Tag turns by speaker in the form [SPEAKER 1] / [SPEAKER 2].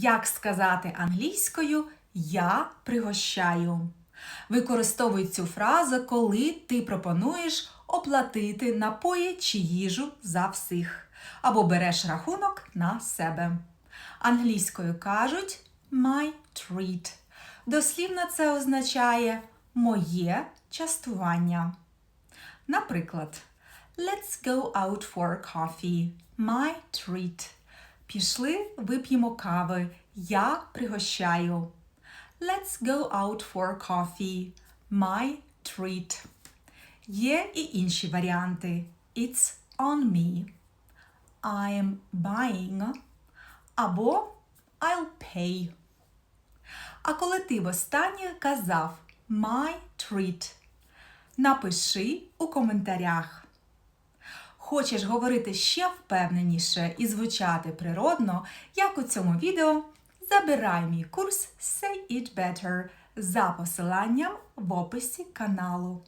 [SPEAKER 1] Як сказати англійською Я пригощаю. Використовуй цю фразу, коли ти пропонуєш оплатити напої чи їжу за всіх, або береш рахунок на себе. Англійською кажуть my treat. Дослівно це означає моє частування. Наприклад, Let's go out for coffee. My treat. Пішли, вип'ємо кави. Я пригощаю. Let's go out for coffee. My treat. Є і інші варіанти. It's on me. I'm buying. Або I'll pay. А коли ти востаннє казав my treat, напиши у коментарях. Хочеш говорити ще впевненіше і звучати природно, як у цьому відео, забирай мій курс Say It Better за посиланням в описі каналу.